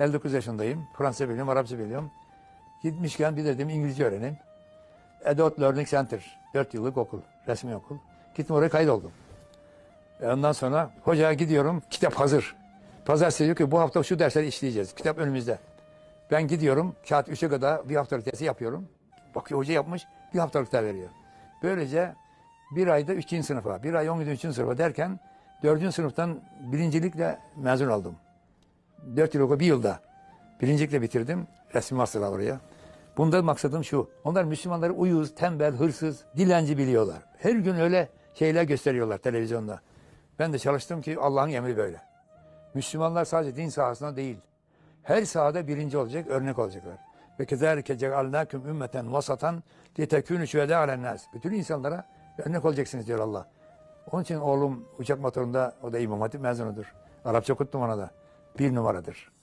59 yaşındayım. Fransızca biliyorum, Arapça biliyorum. Gitmişken bir dedim İngilizce öğreneyim. Adult Learning Center. 4 yıllık okul. Resmi okul. Gittim oraya kaydoldum. E Ondan sonra hocaya gidiyorum. Kitap hazır. Pazartesi diyor ki bu hafta şu dersleri işleyeceğiz. Kitap önümüzde. Ben gidiyorum. Kağıt 3'e kadar bir haftalık dersi yapıyorum. Bakıyor hoca yapmış. Bir haftalık da veriyor. Böylece bir ayda 3. sınıfa, bir ay 10 gün 3. sınıfa derken 4. sınıftan birincilikle mezun oldum. 4 yıl okul, bir yılda. Birincilikle bitirdim. Resmi master'la oraya. Bunda maksadım şu. Onlar Müslümanları uyuz, tembel, hırsız, dilenci biliyorlar. Her gün öyle şeyler gösteriyorlar televizyonda. Ben de çalıştım ki Allah'ın emri böyle. Müslümanlar sadece din sahasında değil. Her sahada birinci olacak, örnek olacaklar. Ve kezalike cealnâküm ümmeten vasatan litekûnü şühedâ alennâs. Bütün insanlara örnek olacaksınız diyor Allah. Onun için oğlum uçak motorunda, o da İmam Hatip mezunudur. Arapça okuttum ona da. Bir numaradır.